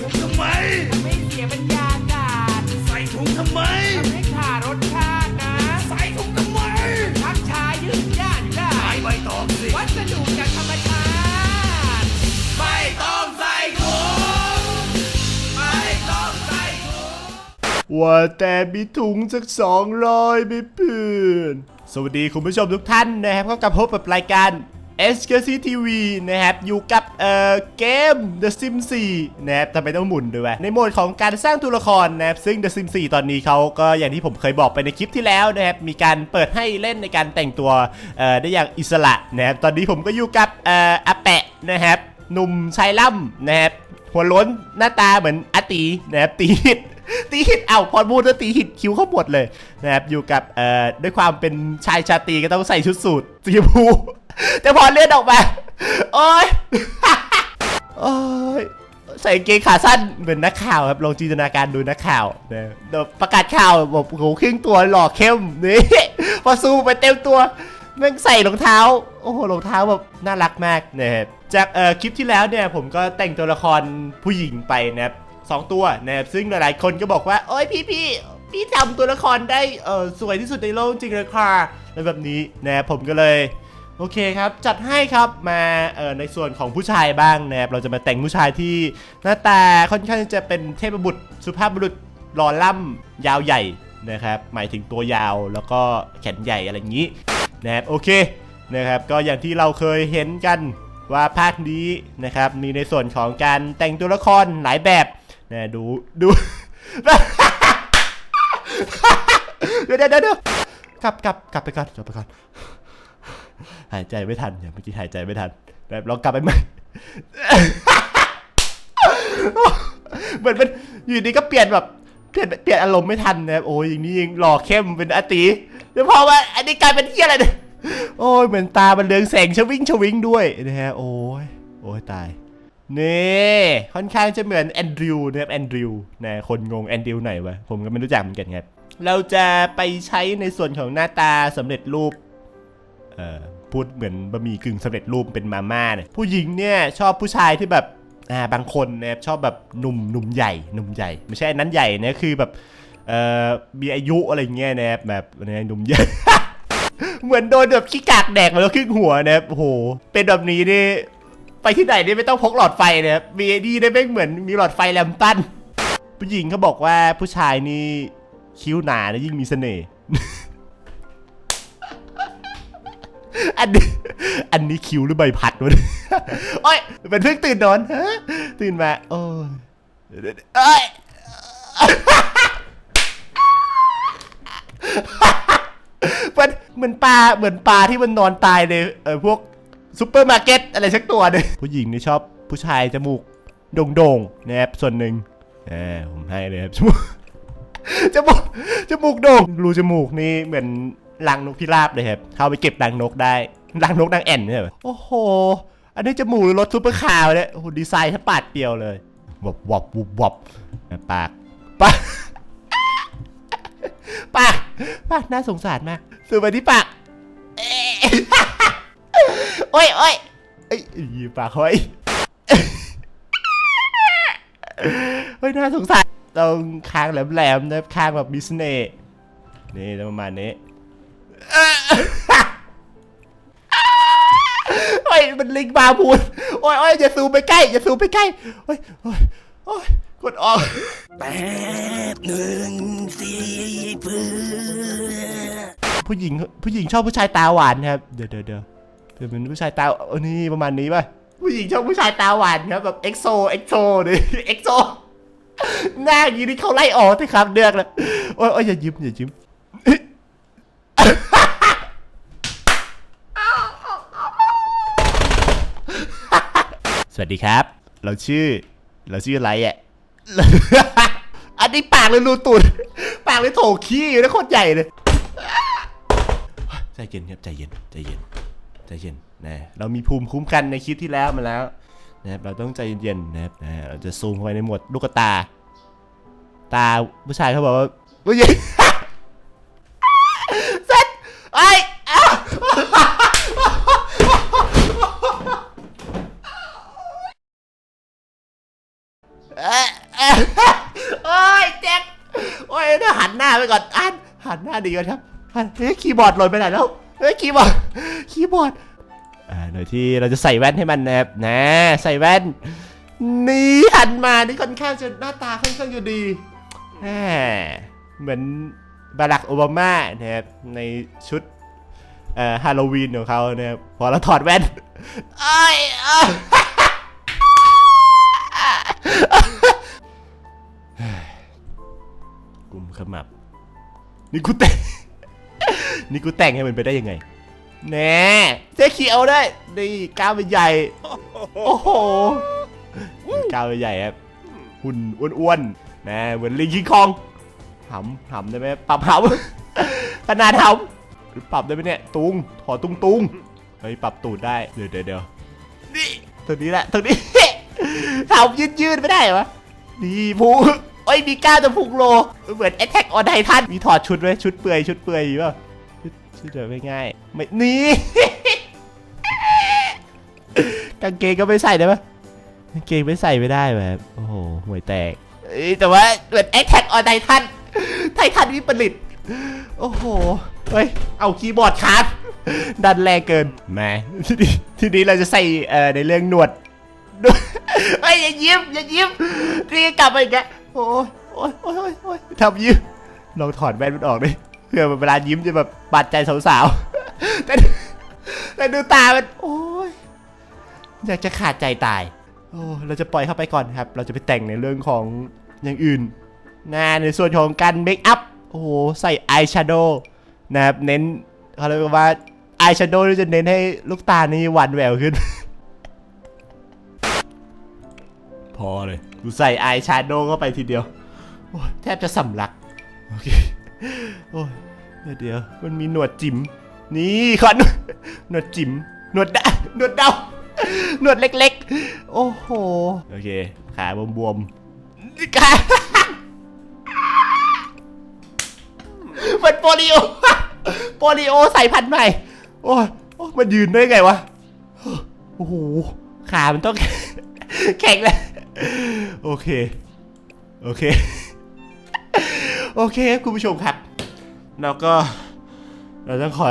ถุงทำไมไม่เสียบรรยากาศ ใส่ถุงทำไมทำให้ขาดรสชาตินะ ใส่ถุงทำไมทักชายยืดยาดได้ใส่ใบตองสิ วัสดุจากธรรมชาติไม่ต้องใส่ถุงไม่ต้องใส่ถุงว่าแต่มีถุงสักสองร้อยไหม่เพื่อน สวัสดีคุณผู้ชมทุกท่านนะครับก็กลับพบกับรายการ s k c TV นะครับอยู่กับเอ่อเกม The Sims 4นะครับทำไมต้องหมุนด้วยในโหมดของการสร้างตัวละครนะครับซึ่ง The Sims 4 ตอนนี้เขาก็อย่างที่ผมเคยบอกไปในคลิปที่แล้วนะครับมีการเปิดให้เล่นในการแต่งตัวเอ่อได้อย่างอิสระนะครับตอนนี้ผมก็อยู่กับเอ่ออาแปะนะครับหนุ่มชายล่ำนะครับหัวล้นหน้าตาเหมือนอาตีนะครับตีหิ ตีหิตเอ้าพอพูดแล้วตีหิตคิ้วเขาหมดเลยนะครับอยู่กับเอ่อด้วยความเป็นชายชาตรีก็ต้องใส่ชุดสูทสีชมพูแต่พอเล่นออกมาโอ๊ยโอ๊ยใส่กางเกงขาสั้นเหมือนนักข่าวครับลองจินตนาการดูนักข่าวนะเดาประกาศข่าวบอกโอ้โหครึ่งตัวหล่อเข้มนี่พอซูมไปเต็มตัวแม่งใส่รองเท้า โอ้โหรองเท้าแบบน่ารักมากนะครับจากเอ่อคลิปที่แล้วเนี่ยผมก็แต่งตัวละครผู้หญิงไปนะครับ สองตัวนะครับซึ่งหลายๆ คนก็บอกว่า โอ้ยพี่พี่พี่ทำตัวละครได้เออสวยที่สุดในโลกจริงเลยค่ะอะไรแบบนี้นะครับผมก็เลยโอเคครับ จัดให้ครับมาเอ่อในส่วนของผู้ชายบ้างนะครับเราจะมาแต่งผู้ชายที่หน้าตาค่อนข้างจะเป็นเทพบุตรสุภาพบุรุษหล่อล่ำยาวใหญ่นะครับหมายถึงตัวยาวแล้วก็แขนใหญ่อะไรอย่างนี้นะครับโอเคนะครับก็อย่างที่เราเคยเห็นกันว่าภาคนี้นะครับมีในส่วนของการแต่งตัวละครหลายแบบ นะดูดูเดี๋ยวเดี๋ยวเดี๋ยวกลับกลับกลับไปก่อนกลับไปก่อนหายใจไม่ทันอย่างเมื่อกี้หายใจไม่ทันแบบลองกลับไปใหม่เหมือนเป็นอยู่ดีก็เปลี่ยนแบบเปลี่ยนเปลี่ยนอารมณ์ไม่ทันนะครับโอ้ยอย่างนี้ยิงหล่อเข้มเป็นอตีแล้วพอว่าอันนี้กลายเป็นเที่ยอะไรเนี่ยโอ้ยเหมือนตามันเรืองแสงชวิงชวิงด้วยนะฮะโอ้ยโอ้ยตาย นี่ค่อนข้างจะเหมือนแอนดริวนะครับแอนดริวนะคนงงแอนดริวไหนวะผมก็ไม่รู้จักเหมือนกันครับ เราจะไปใช้ในส่วนของหน้าตาสำเร็จรูปเอ่อพูดเหมือนบะหมี่กึ่งสำเร็จรูปเป็นมาม่าเนี่ยผู้หญิงเนี่ยชอบผู้ชายที่แบบอ่าบางคนนะครับชอบแบบหนุ่มหนุ่มใหญ่หนุ่มใหญ่ ไม่ใช่อนั้นใหญ่นะคือแบบเอ่อมีอายุอะไรเงี้ยนะครับแบบนี่ยหนุ่มใหญ่เหมือนโดนแบบขี้กากแดกมาแล้วครึ่งหัวนะครับโอ้โหเป็นแบบนี้นี่ ไปที่ไหนนี่ไม่ต้องพกหลอดไฟเนะครับมีไอ้นี่ได้ไม่งเหมือนมีหลอดไฟแลมตันผู้หญิงเขาบอกว่าผู้ชายนี่คิ้วหนาแล้วยิ่งมีเสน่ห์ อันนี้อันนี้คิ้วหรือใบพัดวะเนี่ยโอ้ยเป็นเพิ่งตื่นนอนฮะตื่นมาโอ้ยเอ้ย มันเหมือนปลาเหมือนปลาที่มันนอนตายในเออพวก ซูเปอร์มาร์เก็ตอะไรสักตัวหนึงผู้หญิงนี่ชอบผู้ชายจมูกโด่งๆนะครับส่วนหนึ่งเออผมให้เลยครับจมูกจมูกจมูกโด่งรูจมูกนี่เหมือนรังนกพิราบเลยครับเข้าไปเก็บรังนกได้รังนกนางแอ่นเนี่ยโอ้โห อันนี้จมูกหรือรถซูเปอร์คาร์เนี่ยโอ้โหดีไซน์ถ้าปาดเปียวเลยวับวับวุบวับปากปากปากปากน่าสงสารมากสูบไปที่ปาก อ้ยโอ้ยเอ้ยยีปากเขาไอ้เฮ้ยน่าสงสารตรงคางแหลมๆนะคางแบบมิสเน่ห์นี่ประมาณนี้โอ้ยมันลิงบาพูนโอ้ยโอ้ยอย่าซูมไปใกล้อย่าซูมไปใกล้โอ้ยโอ้ยโอ้ยกดออกแป๊บหนึ่งสิเพื่อผู้หญิงผู้หญิงชอบผู้ชายตาหวานครับ เดี๋ยวเดี๋ยว เดี๋ยวเดี๋ยวเป็นผู้ชายตาเออนี่ประมาณนี้ป่ะผู้หญิงชอบผู้ชายตาหวานครับแบบเอ็กโซเอ็กโซดิเอ็กโซหน้าอย่างนี้นี่เขาไล่ออกที่ครับเดือกเลยโอ้ยโอ้ยอย่ายิ้มอย่ายิ้มสวัสดีครับ เราชื่อ เราชื่ออะไรอะอันนี้ปากเลยรูตูดปากเลยโถขี้อยู่นะโคตรใหญ่เลยใจเย็นครับใจเย็นใจเย็น ใจเย็นนะเรามีภูมิคุ้มกันในคลิปที่แล้วมาแล้วนะครับเราต้องใจเย็นๆนะครับนะเราจะซูมเข้าไปในหมวดลูกตา ตาผู้ชายเขาบอกว่าผู้หญิงเสร็จไอ้เอ้ยเอ้ยโอ้ยเจ็บโอ้ยเดี๋ยวหันหน้าไปก่อนอันหันหน้าดีก่อนครับหันเฮ้ยคีย์บอร์ดหล่นไปไหนแล้ว เฮ้ยคีย์บอร์ดคีย์บอร์ดอ่าโดยที่เราจะใส่แว่นให้มันนะครับนะใส่แว่น นี่หันมานี่ค่อนข้างจะหน้าตาค่อนข้างจะดีแหมเหมือนบารักโอบามานะครับในชุดเอ่อฮาโลวีนของเขานะครับพอเราถอดแว่นไอ้ยอะกลุ่มขมับ นี่กูแต่ง นี่กูแต่งให้มันไปได้ยังไง แน่เสื้อเขียวได้นี่กล้ามมันใหญ่ โอ้โหกล้ามมันใหญ่ครับหุ่นอ้วนๆนะเหมือนลิงคิงคองหำหำได้ไหมปรับหำขนาดหำหรือปรับได้ไหมเนี่ยตุงถอตุงตุงเฮ้ยปรับตูดได้เดี๋ยวเดี๋ยวเดี๋ยวนี่ตัวนี้แหละตัวนี้หำยืดยืดๆไม่ได้เหรอวะนี่ผูโอ้ยมีกล้ามจะพุงโล เหมือนแอทแทกออนไททันมีถอดชุดไว้ชุดเปลือยชุดเปลือยอยู่ป่ะ ชุดชุดเดี๋ยวไม่ง่ายไม่นี่กางเกงก็ไม่ใส่ได้ปะกางเกงไม่ใส่ไม่ได้แบบโอ้โหห่วยแตกเอ้ยแต่ว่าเหมือนแอคแท็กออนไททันไททันวิปริตโอ้โหเฮ้ยเอาคีย์บอร์ดคาร์ดดันแรงเกินแหมทีนี้ทีนี้เราจะใส่เอ่อในเรื่องหนวดด้วยเฮ้ยอย่ายิ้มอย่ายิ้มนี่กลับมาอีกแล้วโอ้ยโอ้ยโอ้ยโอ้ยโอ้ยทำยิ้มลองถอดแว่นมันออกดิ เพื่อเวลายิ้มจะแบบบาดใจสาวๆแต่แต่ดูตามันโอ้ยอยากจะขาดใจตายโอ้เราจะปล่อยเข้าไปก่อนครับ เราจะไปแต่งในเรื่องของอย่างอื่นนะในส่วนของการเมคอัพโอ้โหใส่อายแชโดว์นะครับเน้นเขาเรียกว่าอายแชโดว์จะเน้นให้ลูกตานี่หวานแหววขึ้น พอเลยกูใส่อายแชโดว์เข้าไปทีเดียวแทบจะสำลัก โอเค โอ้ยเดี๋ยวเดียวมันมีหนวดจิ๋มนี่ขอนวดหนวดจิ๋มหนวดดะหนวดเดาหนวดเล็กๆ โอ้โห โอเค ขาบวมๆขามันโปลิโอโปลิโอใส่พันธุ์ใหม่ โอ้ยมันยืนได้ไงวะ โอ้โห ขามันต้องแข็งเลยโอเค โอเค โอเคครับคุณผู้ชมครับ แล้วก็เราต้องขอ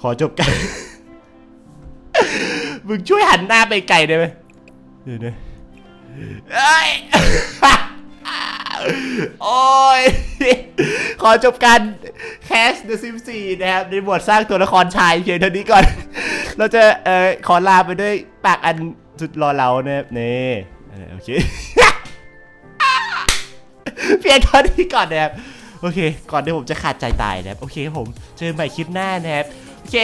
ขอจบกันมึงช่วยหันหน้าไปไกลได้ไหมเดี๋ยวนะเอ้ยโอ้ย ขอจบการแคส The Sims 4 นะครับ ในบทสร้างตัวละครชายเพียงเท่านี้ก่อน เราจะเอ่อขอลาไปด้วยปากอันสุดรอเรานะครับนี่เออโอเค เพียงเท่านี้ก่อนนะครับ โอเค ก่อนที่ผมจะขาดใจตายนะครับโอเคผมเจอกันใหม่คลิปหน้านะครับโอเค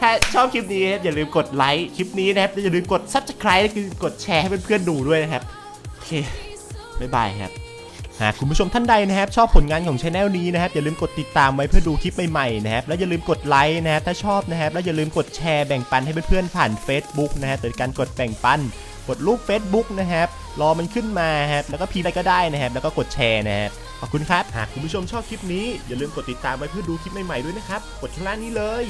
ถ้าชอบคลิปนี้นะครับอย่าลืมกดไลค์คลิปนี้นะครับและอย่าลืมกด subscribe และคือกดแชร์ให้เพื่อนๆดูด้วยนะครับโอเคบ๊ายบายครับหากคุณผู้ชมท่านใดนะครับชอบผลงานของช anel นี้นะครับอย่าลืมกดติดตามไว้เพื่อดูคลิปใหม่ๆนะครับแล้วอย่าลืมกดไลค์นะครับถ้าชอบนะครับแล้วอย่าลืมกดแชร์แบ่งปันให้เพื่อนๆผ่าน Facebook นะฮะโดยการกดแบ่งปัน กดรูป Facebook นะครับรอมันขึ้นมาครับแล้วก็พีอะไรก็ได้นะครับแล้วก็กดแชร์นะครับ ขอบคุณครับ หากคุณผู้ชมชอบคลิปนี้อย่าลืมกดติดตามไว้เพื่อดูคลิปใหม่ๆด้วยนะครับ กดข้างล่างนี้เลย